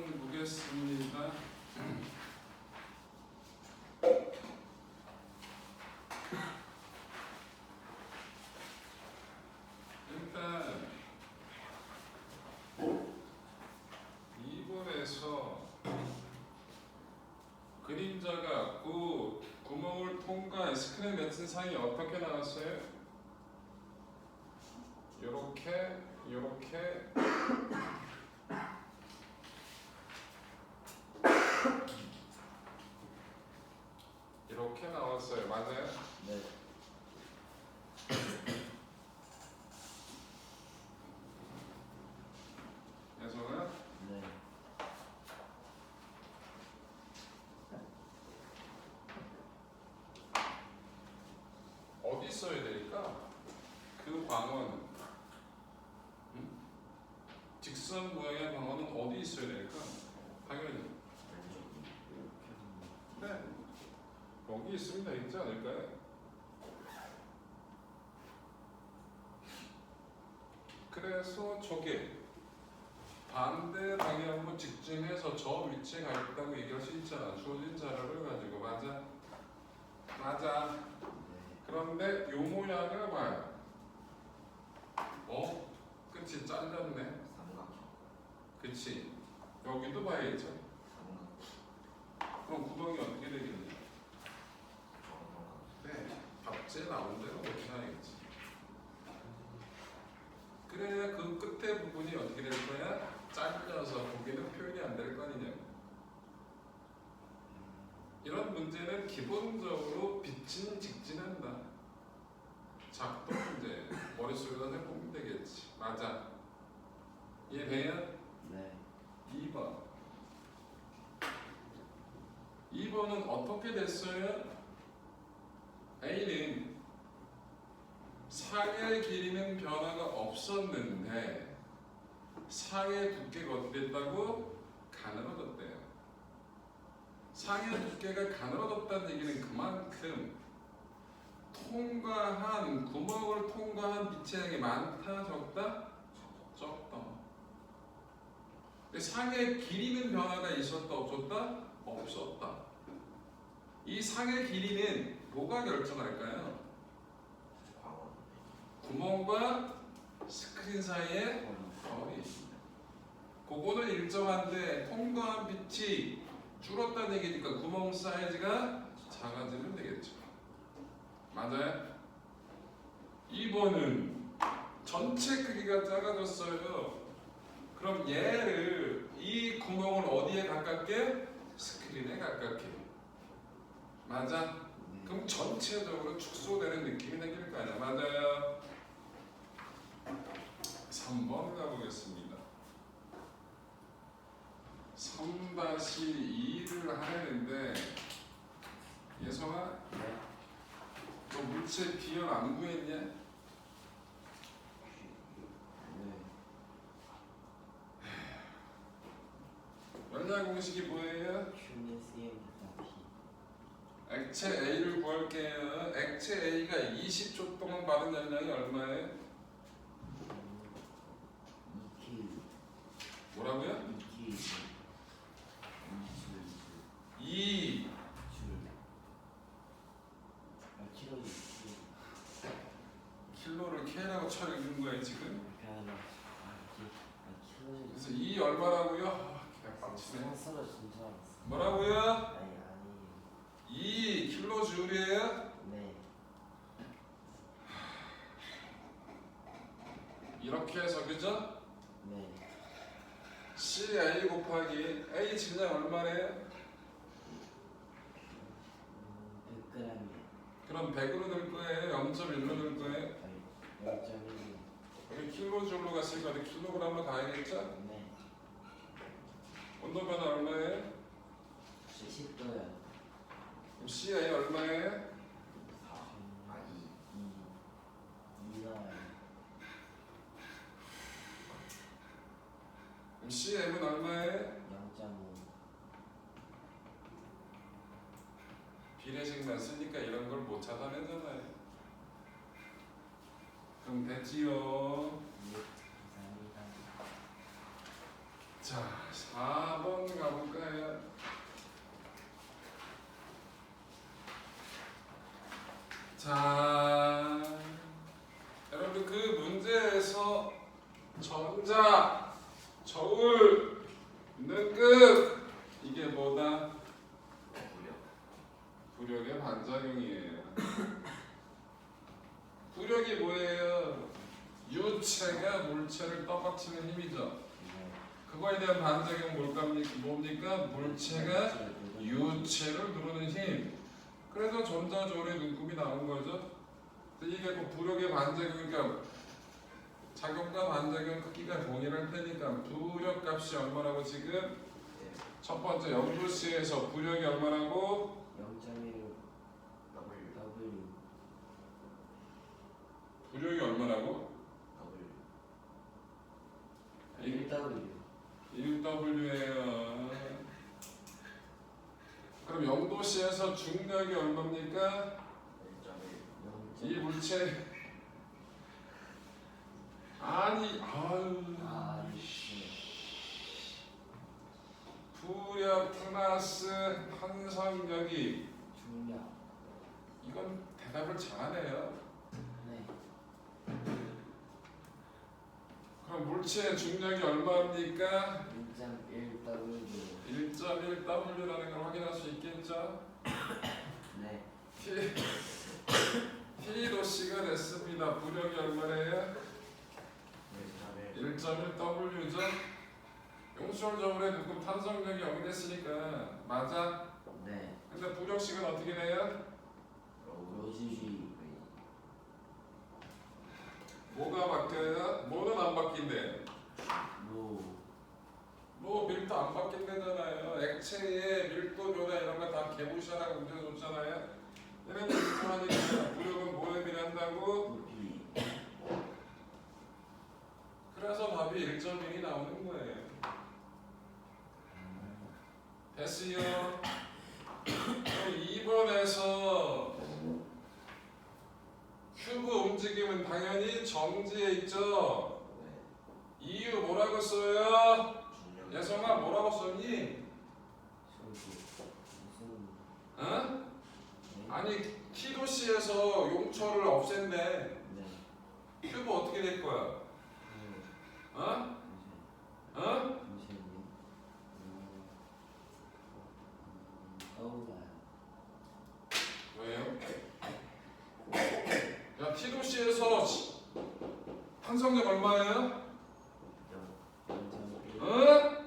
보겠습니다. 일단 2번에서 그림자가 그 구멍을 통과한 스크린 매트 사이 어떻게 나왔어요? 요렇게 이렇게 나왔어요. 맞아요? 네. 그래서는 네. 어디 써야 될까? 그 방언 음? 직선 모양의 방언은 어디 있어야 될까? 당연히 네 여기 있으면 되지 않을까요? 그래서 저게 반대 방향으로 직진해서 저 위치에 가 있다고 얘기할 수 있잖아 주어진 자료를 가지고 맞아 맞아 네. 그런데 요 모양을 봐요. 어? 끝이 잘렸네. 삼각. 그치? 여기도 봐야죠. 삼각. 그럼 구멍이 어떻게? 정삼각. 네. 답지에 나온 대로 이렇게 나야겠지. 그래야 그 끝에 부분이 어떻게 될 거야? 잘려서 거기는 표현이 안 될 거 아니냐. 이런 문제는 기본적으로 빛은 직진한다. 작동 머릿속에다 해보면 되겠지. 맞아. 이해돼요? 네. 2번. 2번은 어떻게 됐어요? A는 상의 길이는 변화가 없었는데 상의 두께가 어떻게 됐다고? 가늘어졌대요. 상의 두께가 가늘어졌다는 얘기는 그만큼 통과한 구멍을 통과한 빛의 양이 많다 적다? 적다. 상의 길이는 변화가 있었다 없었다? 없었다. 이 상의 길이는 뭐가 결정할까요? 구멍과 스크린 사이의 거리. 그거는 일정한데 통과한 빛이 줄었다는 얘기니까 구멍 사이즈가 작아지면 되겠죠. 맞아요? 2번은 전체 크기가 작아졌어요. 그럼 얘를 이 구멍을 어디에 가깝게? 스크린에 가깝게. 맞아? 네. 그럼 전체적으로 축소되는 느낌이 생길 거 아니야. 맞아요. 3번 가보겠습니다. 3-2를 하려는데 예성아 네. 너 물체 비열 안 구했냐? 네. 연락 공식이 뭐예요? CM 액체 A를 구할게요. 액체 A가 20초 동안 받은 연량이 얼마예요? 뭐라고요? 이키 이술 2 줄. 아 키로 이키. 킬로를 K라고 쳐 읽는 거예요 지금? 아 이키 아 그래서 2 얼마라고요? 아, 진짜 알았어. 뭐라고요? 아니 아니. 2 킬로줄이에요? 네. 이렇게 해서 그죠? 네. CA 곱하기 A 질량 얼마래요? 음, 100g이요. 그럼 100으로 될 거예요? 0.1로 될 거예요? 아니 0.1. 여기 킬로줄로 갔으니까 어디 킬로그램로 가야겠죠? 네. 온도 변화 얼마예요? 10도요. 그럼 CA 얼마예요? 4. 아 2. 2. 2 나와요. 그럼 CM은 얼마예요? 0.5. 비례식만 쓰니까 이런 걸 못 찾아내잖아요. 됐지요. 네. 자, 4번 가볼까요? 자, 여러분들 그 문제에서 전자, 저울, 능급 이게 뭐다? 무려 부력의 반작용이에요. 부력이 뭐예요? 유체가 물체를 떠받치는 힘이죠. 그거에 대한 반작용 뭘까 뭡니까? 물체가 유체를 누르는 힘. 그래서 전자조울의 눈금이 나온 거죠. 이게 그 부력의 반작용이니까 작용과 반작용 크기가 동일할 테니까 부력 값이 얼마라고 지금 네. 첫 번째 영도시에서 부력이 얼마라고 0.1 W W 부력이 얼마라고 W 1W 1W예요. 그럼 영도시에서 중력이 얼마입니까? 1.1이 물체 아니 아유 부력 플러스 한성력이 중력 이건 대답을 잘하네요. 물체의 중량이 얼마입니까? 1.1W 1.1W라는 걸 확인할 수 있겠죠? 네 P, P로 C가 됐습니다. 부력이 얼마래요? 1.1W죠? 용수정적으로 묶음 탄성력이 0이 됐으니까 맞아? 네 근데 부력식은 어떻게 돼요? 50 바뀐대? 로뭐 밀도 안 바뀐대잖아요. 액체의 밀도 변화 이런 거 다 개부시하라고 문제 줬잖아요. 얘는 부력은 뭐에 비례한다고? 높이 그래서 답이 1.1이 나오는 거예요. 됐어요. 그럼 2번에서 큐브 움직임은 당연히 정지에 있죠. 이유 뭐라고 써요? 예성아 뭐라고 썼니? 무슨 어? 네? 아니 키도시에서 용처를. 네 큐브 어떻게 될 거야? 그, 어? 어? 왜요? 야 키도시에서 탄성력 얼마예요? 0.1 어? 0.1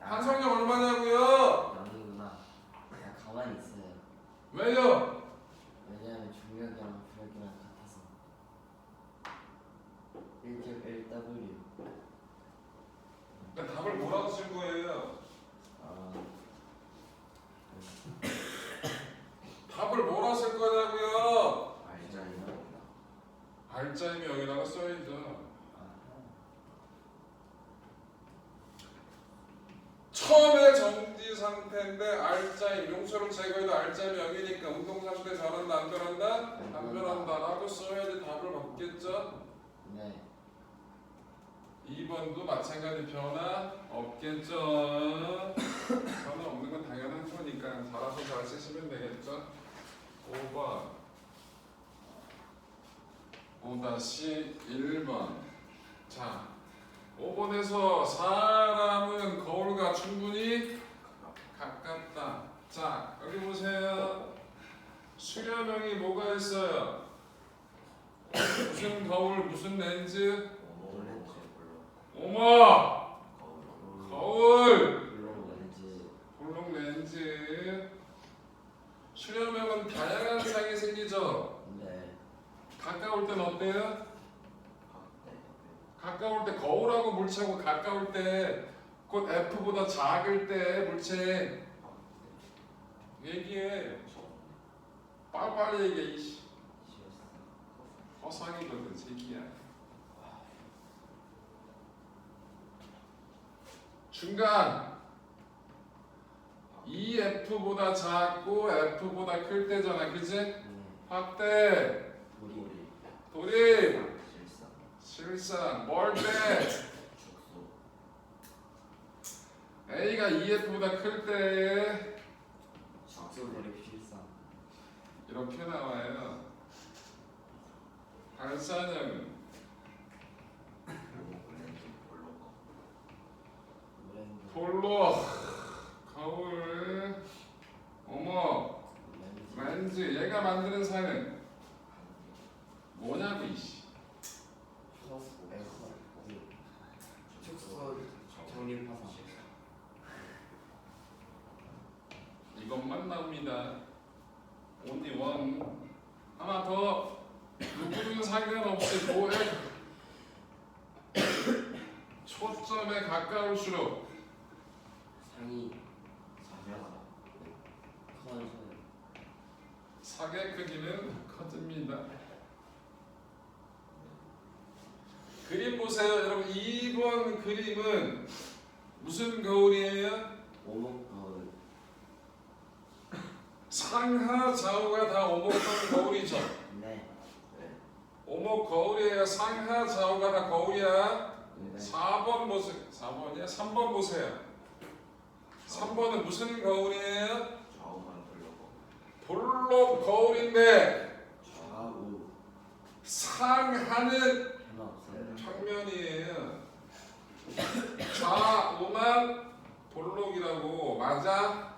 탄성력 얼마냐고요? 0이구나 그냥 가만히 있어요 왜요? 왜냐하면 중력이랑 부력이랑 같아서 1.1W 그러니까 답을 뭐라고 쓸 거예요? 아 답을 뭐라 쓸 거냐고요? 알자이나 알짜임이 여기다가 써야죠. 아, 처음에 정지 상태인데 알짜임 용서를 제거해도 알짜임이 여기니까 운동 상태 변한다 안 변한다? 안 변한다라고 써야지 답을 받겠죠. 네 2번도 마찬가지 변화 없겠죠. 변화 없는 건 당연한 거니까 알아서 잘 쓰시면 되겠죠. 5번 5-1번 자 5번에서 사람은 거울과 충분히 가깝다. 자 여기 보세요. 수렴형이 뭐가 있어요? 무슨 거울 무슨 렌즈? 오마! 거울! 볼록 렌즈. 수렴형은 다양한 상이 생기죠. 네. 가까울 땐 어때요? 가까울 때 거울하고 물체하고 가까울 때곧 F보다 작을 때 물체. 얘기해. 빨리빨리 얘기해 이씨. 허상이거든 새끼야 중간. EF보다 작고 F보다 클 때잖아 그지? 네 확대. 우리 도립 실상. 실상. 멀때? 축소. EF보다 클 때. 축소거리 필상. 이렇게 나와요. 발사량 볼로 거울 어머 렌즈. 얘가 만드는 산은 뭐냐고 이씨. 이것만 나옵니다. only one 하나 더 누구든 상관없이 뭐해 초점에 가까울수록 상이 작아서. 커서. 사계 크기는 커집니다. 그림 보세요, 여러분. 2번 그림은 무슨 거울이에요? 오목 거울. 상하 좌우가 다 오목형 거울이죠. 네. 오목 거울이에요. 상하 좌우가 다 거울이야. 네. 4번 보세요. 4번이야? 3번 보세요. 3번은 무슨 거울이에요? 좌우만 돌려고 볼록 거울인데 좌우. 상하는 하나 없어요. 평면이에요. 좌우만 볼록이라고 맞아?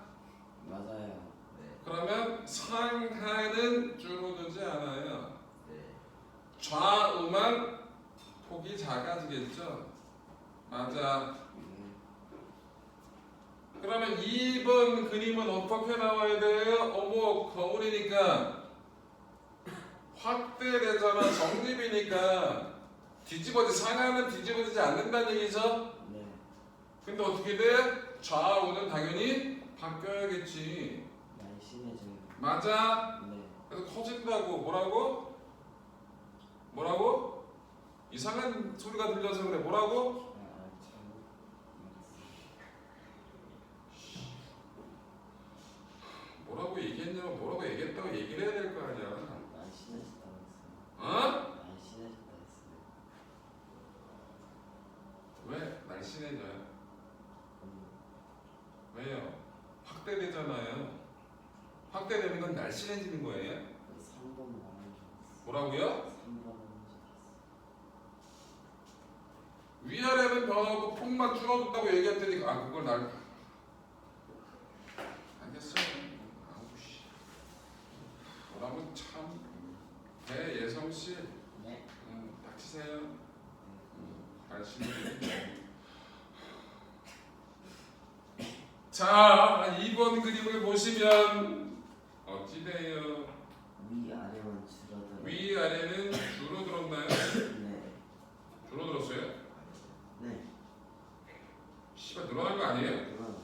맞아요. 네 그러면 상하는 줄어들지 않아요. 네. 좌우만 폭이 작아지겠죠? 맞아. 네. 그러면 2번 그림은 어떻게 나와야 돼요? 어머 거울이니까 확대되잖아 정립이니까 뒤집어지 상하는 뒤집어지지 않는다는 얘기죠? 네. 근데 어떻게 돼? 좌우는 당연히 바뀌어야겠지 날씬해져요. 맞아? 네. 그래서 커진다고 뭐라고? 뭐라고? 이상한 소리가 들려서 그래 뭐라고? 아, 아, 참. 뭐라고 얘기했냐면 뭐라고 얘기했다고 얘기를 해야 될 거 아니야 날씬해졌다고 했어요. 어? 날씬해졌다 했어요. 왜 날씬해져요? 음, 왜요? 확대되잖아요. 확대되는 건 날씬해지는 거예요. 그 3번 말한 줄 알았어. 뭐라고요? 3번 하는 줄 알았어. 위아래는 변하고 폭만 줄어든다고 얘기했더니 아 그걸 날 알겠어요. 아우 씨. 뭐라면 참 대예성 씨 네. 음, 닥치세요. 음, 날씬해. 자 2번 그림을 보시면 돼요? 위아래만 줄어들어. 위 아래는 줄어들었나요? 네. 줄어들었어요? 네. 씨발 늘어난 거 아니에요? 그건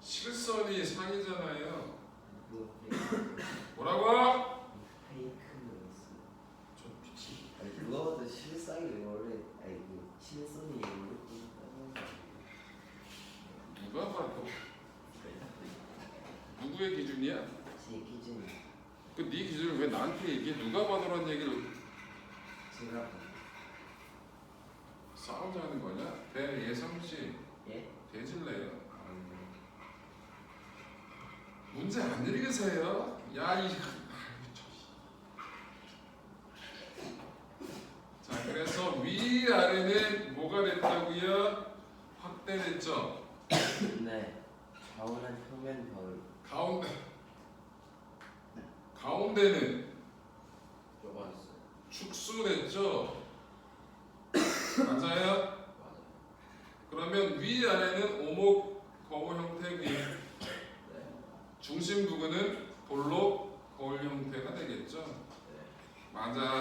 실선이 상이잖아요. 페이크. 뭐라고? 페이크였어요. 저 미치. 아니 그거보다 실상이 원래 아니 그 실선이 원래 있다고. 누가 봐도 누구의 기준이야? 제 기준 그 네 기준을 왜 나한테 얘기해? 누가 봐도란 얘기를 제가 봐. 싸우자는 거냐? 대예성 씨 예? 대질래요. 음, 문제 안 읽으세요? 야 이. 아이고, 저. 자 그래서 위 아래는 뭐가 됐다고요? 확대됐죠. 네. 좌우는 평면 거울. 가운데 가운데는 좁아졌어요 축소됐죠. 맞아요? 맞아요 그러면 위 아래는 오목 거울 형태고요. 네 중심 부분은 볼록 거울 형태가 되겠죠. 네. 맞아.